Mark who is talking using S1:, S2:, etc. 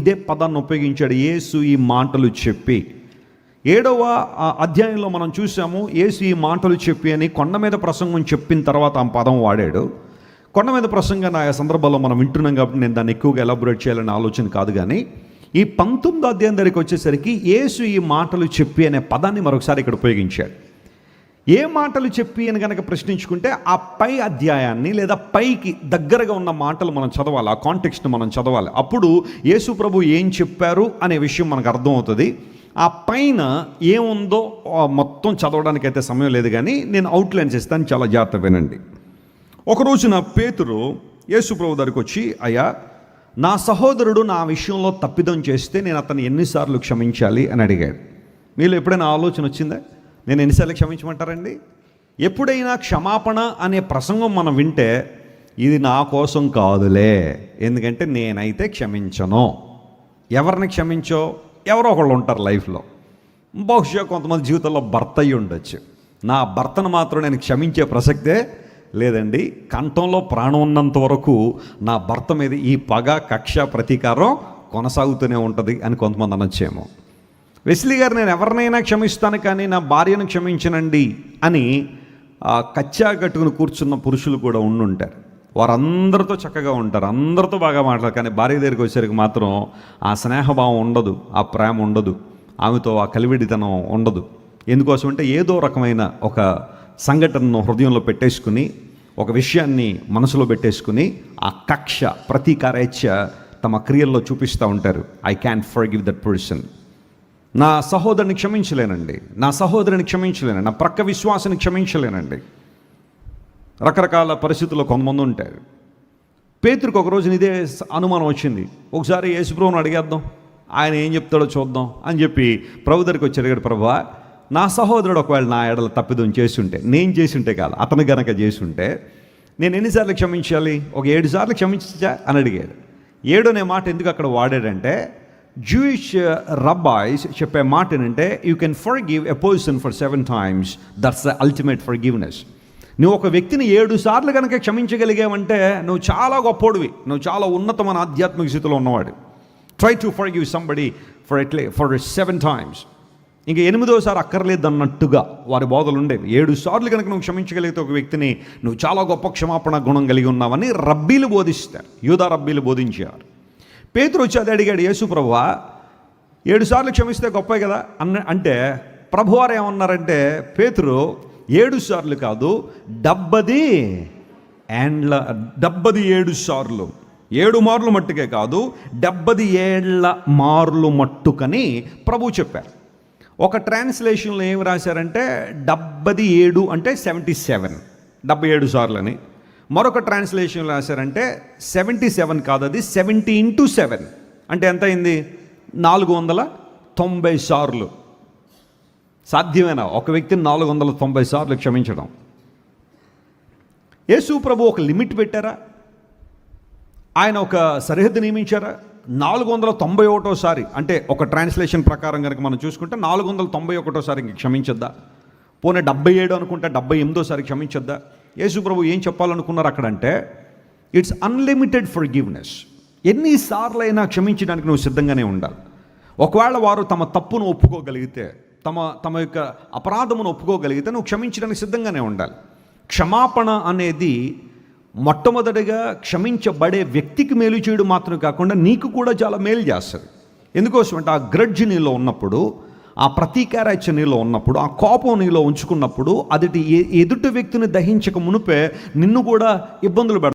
S1: ఇదే పదాన్ని ఉపయోగించాడు యేసు ఈ మాటలు చెప్పి. ఏడవ అధ్యాయంలో మనం చూసాము యేసు ఈ మాటలు చెప్పి అని కొండ మీద ప్రసంగం చెప్పిన తర్వాత ఆ పదం వాడాడు. కొండ మీద ప్రసంగాన్ని ఆ సందర్భంలో మనం వింటున్నాం కాబట్టి నేను దాన్ని ఎక్కువగా ఎలాబొరేట్ చేయాలనే ఆలోచన కాదు కానీ ఈ పంతొమ్మిది అధ్యాయం దగ్గరికి వచ్చేసరికి యేసు ఈ మాటలు చెప్పి అనే పదాన్ని మరొకసారి ఇక్కడ ఉపయోగించాడు. ఏ మాటలు చెప్పి అని కనుక ప్రశ్నించుకుంటే ఆ పై అధ్యాయాన్ని లేదా పైకి దగ్గరగా ఉన్న మాటలు మనం చదవాలి ఆ కాంటెక్స్ట్ మనం చదవాలి. అప్పుడు యేసు ప్రభు ఏం చెప్పారు అనే విషయం మనకు అర్థమవుతుంది. ఆ పైన ఏముందో మొత్తం చదవడానికి అయితే సమయం లేదు కానీ నేను అవుట్లైన్ చేస్తాను చాలా జాగ్రత్త వినండి. ఒకరోజు నా పేతురు యేసు ప్రభు దగ్గరికి వచ్చి అయ్యా నా సహోదరుడు నా విషయంలో తప్పిదం చేస్తే నేను అతన్ని ఎన్నిసార్లు క్షమించాలి? అని అడిగాడు. మీలో ఎప్పుడైనా ఆలోచన వచ్చిందా? నేను ఎన్నిసార్లు క్షమించమంటారండి? ఎప్పుడైనా క్షమాపణ అనే ప్రసంగం మనం వింటే ఇది నా కోసం కాదులే ఎందుకంటే నేనైతే క్షమించను. ఎవరిని క్షమించో? ఎవరో ఒకళ్ళు ఉంటారు లైఫ్లో. బహుశా కొంతమంది జీవితంలో భర్త అయి ఉండొచ్చు. నా భర్తను మాత్రం నేను క్షమించే ప్రసక్తే లేదండి. కంఠంలో ప్రాణం ఉన్నంత వరకు నా భర్త మీద ఈ పగ కక్ష ప్రతీకారం కొనసాగుతూనే ఉంటుంది అని కొంతమంది అనొచ్చేమో. వెస్లీ గారు నేను ఎవరినైనా క్షమిస్తాను కానీ నా భార్యను క్షమించనండి అని కచ్చా కట్టుకుని కూర్చున్న పురుషులు కూడా ఉండుంటారు. వారందరితో చక్కగా ఉంటారు అందరితో బాగా మాట్లాడరు కానీ భార్య దగ్గరికి వచ్చేసరికి మాత్రం ఆ స్నేహభావం ఉండదు ఆ ప్రేమ ఉండదు ఆమెతో ఆ కలివిడితనం ఉండదు. ఎందుకోసం అంటే ఏదో రకమైన ఒక సంఘటనను హృదయంలో పెట్టేసుకుని ఒక విషయాన్ని మనసులో పెట్టేసుకుని ఆ కక్ష ప్రతీకారేచ్ఛ తమ క్రియల్లో చూపిస్తూ ఉంటారు. I can forgive that person నా సహోదరుని క్షమించలేనండి. నా సహోదరుని క్షమించలేనండి నా ప్రక్క విశ్వాసాన్ని క్షమించలేనండి. రకరకాల పరిస్థితుల్లో కొంతమంది ఉంటారు. పేతురికి ఒక రోజున ఇదే అనుమానం వచ్చింది. ఒకసారి యేసుప్రభుని అడిగేద్దాం. ఆయన ఏం చెప్తాడో చూద్దాం అని చెప్పి ప్రభు దగ్గరికి వచ్చి అడిగాడు ప్రభా నా సహోదరుడు ఒకవేళ నా ఎడల తప్పిదం చేస్తుంటే నేను చేసింటే కాదు అతను గనక చేసుంటే నేను ఎన్నిసార్లు క్షమించాలి? ఒక ఏడు సార్లు క్షమించా అని అడిగాడు. ఏడు అనే మాట ఎందుకు అక్కడ వాడాడంటే జూయిష్ రబ్బాయిస్ uh, చెప్పే మాట ఏంటంటే you can forgive a person for seven times that's the ultimate forgiveness నువ్వు ఒక వ్యక్తిని ఏడు సార్లు కనుక క్షమించగలిగావంటే నువ్వు చాలా గొప్పోడివి. నువ్వు చాలా ఉన్నతమైన ఆధ్యాత్మిక స్థితిలో ఉన్నవాడు try to forgive somebody for ఎట్లే for seven times ఇంకా ఎనిమిదోసారి అక్కర్లేదు అన్నట్టుగా వారి బోధలు ఉండేవి ఏడు సార్లు కనుక నువ్వు క్షమించగలిగితే ఒక వ్యక్తిని నువ్వు చాలా గొప్ప క్షమాపణ గుణం కలిగి ఉన్నావని రబ్బీలు బోధిస్తారు. యూదా రబ్బీలు బోధించారు పేతురు వచ్చి అది అడిగాడు యేసు ప్రభువా ఏడు సార్లు క్షమిస్తే గొప్పే కదా? అన్న అంటే ప్రభువారు ఏమన్నారంటే పేతురు ఏడు సార్లు కాదు డబ్బది ఏండ్ల డబ్బది ఏడు సార్లు. ఏడు మార్లు మట్టుకే కాదు డెబ్బది ఏళ్ళ మార్లు మట్టుకని ప్రభు చెప్పారు. ఒక ట్రాన్స్లేషన్లో ఏం రాశారంటే డెబ్బది ఏడు అంటే సెవెంటీ సెవెన్ డెబ్బై ఏడు సార్లు అని మరొక ట్రాన్స్లేషన్లో రాశారంటే సెవెంటీ సెవెన్ కాదు అది సెవెంటీ ఇంటూ సెవెన్ అంటే ఎంత అయింది? నాలుగు వందల తొంభై సార్లు. సాధ్యమేనా? ఒక వ్యక్తిని నాలుగు వందల తొంభై సార్లు క్షమించడం. యేసు ప్రభు ఒక లిమిట్ పెట్టారా? ఆయన ఒక సరిహద్దు నియమించారా? నాలుగు వందల తొంభై ఒకటోసారి. అంటే ఒక ట్రాన్స్లేషన్ ప్రకారం కనుక మనం చూసుకుంటే నాలుగు వందల తొంభై ఒకటోసారి ఇంక క్షమించొద్దా? పోనీ డెబ్బై ఏడు అనుకుంటే డెబ్బై ఎనిమిదోసారి క్షమించొద్దా? యేసుప్రభు ఏం చెప్పాలనుకున్నారు అక్కడంటే ఇట్స్ అన్లిమిటెడ్ ఫర్ గివ్నెస్ ఎన్నిసార్లైనా క్షమించడానికి నువ్వు సిద్ధంగానే ఉండాలి. ఒకవేళ వారు తమ తప్పును ఒప్పుకోగలిగితే తమ తమ యొక్క అపరాధమును ఒప్పుకోగలిగితే నువ్వు క్షమించడానికి సిద్ధంగానే ఉండాలి. క్షమాపణ అనేది మొట్టమొదటిగా క్షమించబడే వ్యక్తికి మేలు చేయడం మాత్రం కాకుండా నీకు కూడా చాలా మేలు చేస్తుంది. ఎందుకోసం అంటే ఆ గ్రడ్జ్ నీలో ఉన్నప్పుడు ఆ ప్రతీకారాచ నీలో ఉన్నప్పుడు ఆ కోపం నీలో ఉంచుకున్నప్పుడు అది ఎదుటి వ్యక్తిని దహించక మునిపే నిన్ను కూడా ఇబ్బందులు పెడతాయి.